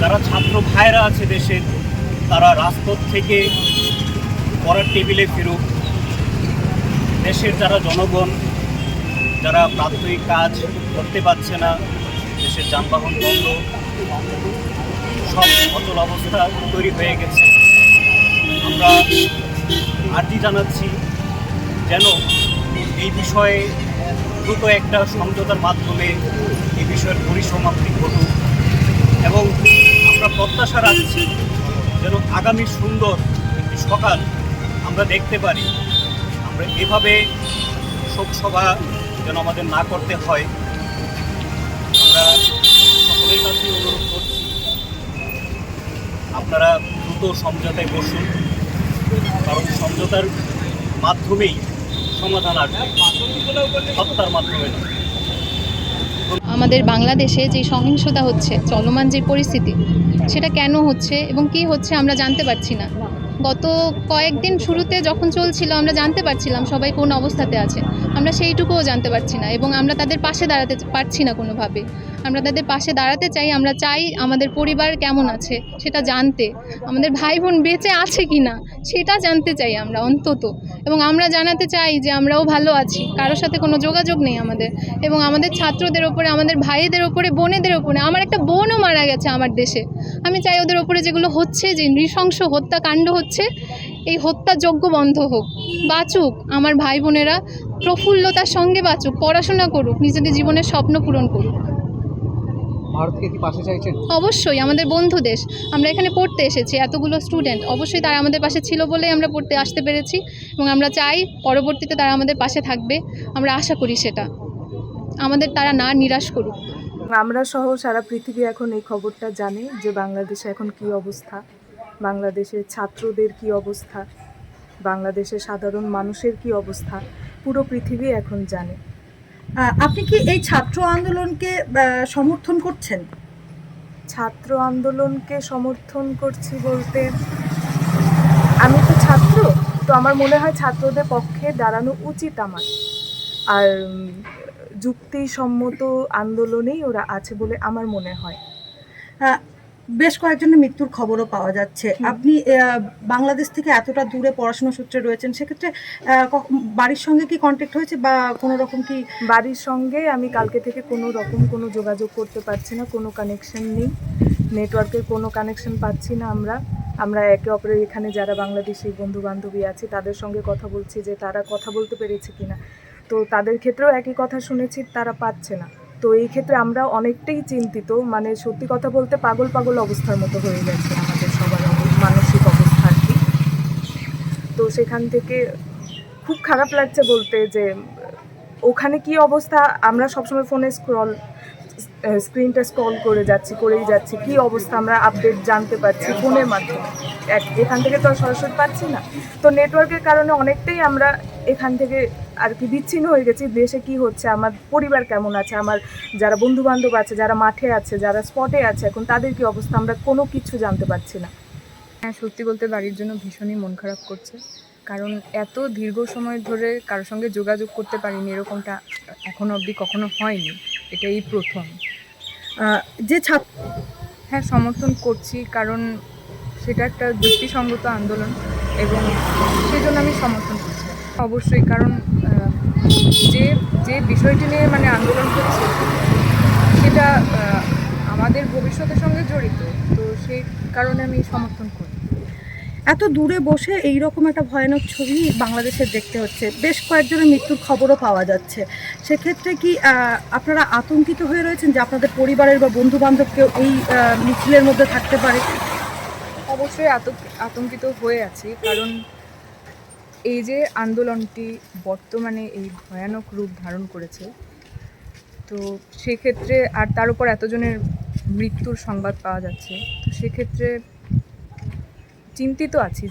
যারা ছাত্র ভাইরা আছে দেশের তারা রাজপথ থেকে পড়ার টেবিলে ফিরুক। দেশের যারা জনগণ, যারা প্রাথমিক কাজ করতে পারছে না, দেশের যানবাহন বন্ধ, সব অচল অবস্থা তৈরি হয়ে গেছে। আমরা আর্জি জানাচ্ছি যেন এই বিষয়ে দ্রুত একটা সমঝোতার মাধ্যমে এই বিষয়ের পরিসমাপ্তি ঘটুক এবং প্রত্যাশা রাখছি যেন আগামী সুন্দর একটি সকাল আমরা দেখতে পারি। আমরা এভাবে শোকসভা যেন আমাদের না করতে হয়। আমরা সকলের কাছে অনুরোধ করছি, আপনারা দ্রুত সমঝোতায় বসুন, কারণ সমঝোতার মাধ্যমেই সমাধান আসবে। হত্যার মাধ্যমে নয়। আমাদের বাংলাদেশে যে সহিংসতা হচ্ছে, চলমান যে পরিস্থিতি, সেটা কেন হচ্ছে এবং কি হচ্ছে আমরা জানতে পারছি না। গত কয়েকদিন শুরুতে যখন চলছিল, আমরা জানতে পারছিলাম সবাই কোন অবস্থাতে আছে। আমরা সেইটুকুও জানতে পারছি না এবং আমরা তাদের পাশে দাঁড়াতে পারছি না কোনোভাবে। আমরা তাদের পাশে দাঁড়াতে চাই, আমরা চাই আমাদের পরিবার কেমন আছে, সেটা জানতে। আমাদের ভাই বোন বেঁচে আছে কি না সেটা জানতে চাই আমরা অন্তত। এবং আমরা জানাতে চাই যে আমরাও ভালো আছি, কারোর সাথে কোনো যোগাযোগ নেই আমাদের। এবং আমাদের ছাত্রদের ওপরে, আমাদের ভাইদের ওপরে, বোনেদের ওপরে, আমার একটা বোনও মারা গেছে আমার দেশে। আমি চাই ওদের ওপরে যেগুলো হচ্ছে, যে নৃশংস হত্যাকাণ্ড হচ্ছে, এই হত্যাযজ্ঞ বন্ধ হোক। বাঁচুক আমার ভাই বোনেরা প্রফুল্লতার সঙ্গে বাঁচুক, পড়াশোনা করুক, নিজেদের জীবনের স্বপ্ন পূরণ করুক। ভারতকে কি পাশে চাইছেন? অবশ্যই আমাদের বন্ধু দেশ। আমরা এখানে পড়তে এসেছি এতগুলো স্টুডেন্ট অবশ্যই তারা আমাদের পাশে ছিল বলেই আমরা পড়তে আসতে পেরেছি এবং আমরা চাই পরবর্তীতে তারা আমাদের পাশে থাকবে। আমরা আশা করি সেটা। আমাদের তারা না নিরাশ করুক। আমরা সহ সারা পৃথিবী এখন এই খবরটা জানে যে বাংলাদেশে এখন কি অবস্থা বাংলাদেশের ছাত্রদের কি অবস্থা বাংলাদেশের সাধারণ মানুষের কি অবস্থা পুরো পৃথিবী এখন জানে। আপনি কি এই ছাত্র আন্দোলনকে সমর্থন করছেন? ছাত্র আন্দোলনকে সমর্থন করছি বলতে আমি তো ছাত্র তো আমার মনে হয় ছাত্রদের পক্ষে দাঁড়ানো উচিত আমার। আর যুক্তিসম্মত আন্দোলনেই ওরা আছে বলে আমার মনে হয়। বেশ কয়েকজনের মৃত্যুর খবরও পাওয়া যাচ্ছে। আপনি বাংলাদেশ থেকে এতটা দূরে পড়াশোনা সূত্রে রয়েছেন সেক্ষেত্রে বাড়ির সঙ্গে কি কন্ট্যাক্ট হয়েছে বা কোনো রকম কি? বাড়ির সঙ্গে আমি কালকে থেকে কোনো রকম কোনো যোগাযোগ করতে পারছি না কোনো কানেকশন নেই। নেটওয়ার্কের কোনো কানেকশন পাচ্ছি না আমরা। আমরা একে অপরের এখানে যারা বাংলাদেশি বন্ধু বান্ধবী আছে তাদের সঙ্গে কথা বলছি যে তারা কথা বলতে পেরেছে কিনা। তো তাদের ক্ষেত্রেও একই কথা শুনেছি তারা পাচ্ছে না। তো এই ক্ষেত্রে আমরা অনেকটাই চিন্তিত। মানে সত্যি কথা বলতে পাগল পাগল অবস্থার মতো হয়ে গেছে আমাদের সবার মানসিক অবস্থা আর কি। তো সেখান থেকে খুব খারাপ লাগছে বলতে যে, ওখানে কি অবস্থা? আমরা সবসময় ফোনে স্ক্রল, স্ক্রিনটা স্ক্রল করে যাচ্ছি, করেই যাচ্ছি। কি অবস্থা? আমরা আপডেট জানতে পারছি ফোনের মাধ্যমে। এখান থেকে তো আর সরাসরি পাচ্ছি না। তো নেটওয়ার্কের কারণে অনেকটাই আমরা এখান থেকে আর কি বিচ্ছিন্ন হয়ে গেছি, দেশে কি হচ্ছে, আমার পরিবার কেমন আছে, আমার যারা বন্ধু বান্ধব আছে, যারা মাঠে আছে, যারা স্পটে আছে, এখন তাদের কি অবস্থা, আমরা কোনো কিছু জানতে পারছি না। হ্যাঁ সত্যি বলতে বাড়ির জন্য ভীষণই মন খারাপ করছে। কারণ এত দীর্ঘ সময় ধরে কারোর সঙ্গে যোগাযোগ করতে পারিনি, এরকমটা এখনও অবধি কখনো হয়নি। এটা এই প্রথম যে ছাত্র হ্যাঁ সমর্থন করছি, কারণ সেটা একটা যুক্তিসঙ্গত আন্দোলন এবং সেজন্য আমি সমর্থন অবশ্যই কারণ যে যে বিষয়টি নিয়ে মানে আন্দোলন হচ্ছে সেটা আমাদের ভবিষ্যতের সঙ্গে জড়িত। তো সেই কারণে আমি সমর্থন করি। এত দূরে বসে এই রকম একটা ভয়ানক ছবি বাংলাদেশে দেখতে হচ্ছে। বেশ কয়েকজনের মৃত্যুর খবরও পাওয়া যাচ্ছে। সেক্ষেত্রে কি আপনারা আতঙ্কিত হয়ে রয়েছেন যে আপনাদের পরিবারের বা বন্ধু বান্ধব কেউ এই মিছিলের মধ্যে থাকতে পারে? অবশ্যই আতঙ্ক- আতঙ্কিত হয়ে আছি কারণ এই যে আন্দোলনটি বর্তমানে এই ভয়ানক রূপ ধারণ করেছে, তো সেক্ষেত্রে আর তার উপর এতজনের মৃত্যুর সংবাদ পাওয়া যাচ্ছে, তো সেক্ষেত্রে চিন্তিত আছি।